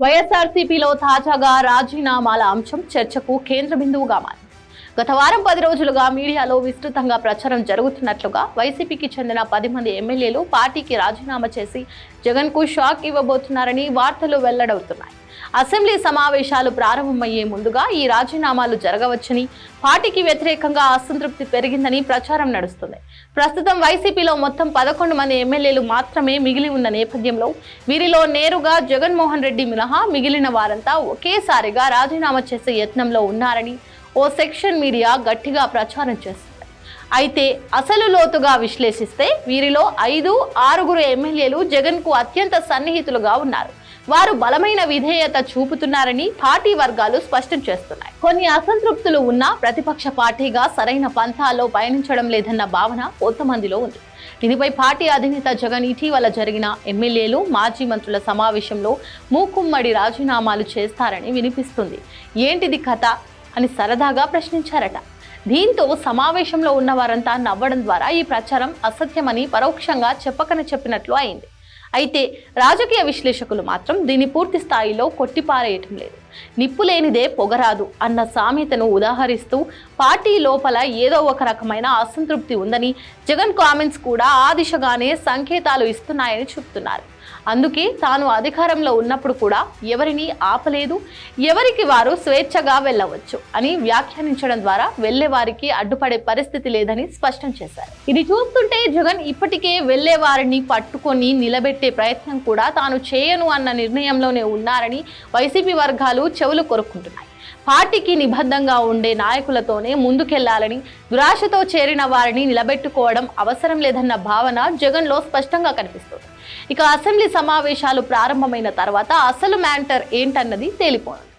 వైఎస్ఆర్సీపీలో తాజాగా రాజీనామాల అంశం చర్చకు కేంద్ర బిందువుగా మారింది గత వారం పది రోజులుగా మీడియాలో విస్తృతంగా ప్రచారం జరుగుతున్నట్లుగా వైసీపీకి చెందిన పది మంది ఎమ్మెల్యేలు పార్టీకి రాజీనామా చేసి జగన్కు షాక్ ఇవ్వబోతున్నారని వార్తలు వెల్లడవుతున్నాయి. అసెంబ్లీ సమావేశాలు ప్రారంభమయ్యే ముందుగా ఈ రాజీనామాలు జరగవచ్చని పార్టీకి వ్యతిరేకంగా అసంతృప్తి పెరిగిందని ప్రచారం నడుస్తుంది. ప్రస్తుతం వైసీపీలో మొత్తం పదకొండు మంది ఎమ్మెల్యేలు మాత్రమే మిగిలి ఉన్న నేపథ్యంలో వీరిలో నేరుగా జగన్మోహన్ రెడ్డి మినహా మిగిలిన వారంతా ఒకేసారిగా రాజీనామా చేసే యత్నంలో ఉన్నారని ఓ సెక్షన్ మీడియా గట్టిగా ప్రచారం చేస్తుంది. అయితే అసలు లోతుగా విశ్లేషిస్తే వీరిలో ఐదు ఆరుగురు ఎమ్మెల్యేలు జగన్కు అత్యంత సన్నిహితులుగా ఉన్నారు. వారు బలమైన విధేయత చూపుతున్నారని పార్టీ వర్గాలు స్పష్టం చేస్తున్నాయి. కొన్ని అసంతృప్తులు ఉన్నా ప్రతిపక్ష పార్టీగా సరైన పంథాల్లో పయనించడం లేదన్న భావన కొంతమందిలో ఉంది. దీనిపై పార్టీ అధినేత జగన్ ఇటీవల జరిగిన ఎమ్మెల్యేలు మాజీ మంత్రుల సమావేశంలో మూకుమ్మడి రాజీనామాలు చేస్తారని వినిపిస్తుంది. ఏంటిది కథ? అని సరదాగా ప్రశ్నించారట. దీంతో సమావేశంలో ఉన్న వారంతా నవ్వడం ద్వారా ఈ ప్రచారం అసత్యమని పరోక్షంగా చెప్పకన చెప్పినట్లు అయింది. అయితే రాజకీయ విశ్లేషకులు మాత్రం దీన్ని పూర్తి స్థాయిలో కొట్టిపారేయటం లేదు. నిప్పు లేనిదే పొగరాదు అన్న సామెతను ఉదాహరిస్తూ పార్టీ లోపల ఏదో ఒక రకమైన అసంతృప్తి ఉందని జగన్ కామెంట్స్ కూడా ఆ దిశగానే సంకేతాలు ఇస్తున్నాయని చెప్తున్నారు. అందుకే తాను అధికారంలో ఉన్నప్పుడు కూడా ఎవరిని ఆపలేదు ఎవరికి వారు స్వేచ్ఛగా వెళ్ళవచ్చు అని వ్యాఖ్యానించడం ద్వారా వెళ్ళే వారికి అడ్డుపడే పరిస్థితి లేదని స్పష్టం చేశారు. ఇది చూస్తుంటే జగన్ ఇప్పటికే వెళ్ళే వారిని పట్టుకొని నిలబెట్టే ప్రయత్నం కూడా తాను చేయను అన్న నిర్ణయంలోనే ఉన్నారని వైసీపీ వర్గాలు చెవులు కొరుక్కుంటున్నాయి. పార్టీకి నిబద్ధంగా ఉండే నాయకులతోనే ముందుకెళ్ళాలని దురాశతో చేరిన వారిని నిలబెట్టుకోవడం అవసరం లేదన్న భావన జగన్లో స్పష్టంగా కనిపిస్తుంది. ఇక అసెంబ్లీ సమావేశాలు ప్రారంభమైన తర్వాత అసలు మ్యాంటర్ ఏంటన్నది తేలిపోనుంది.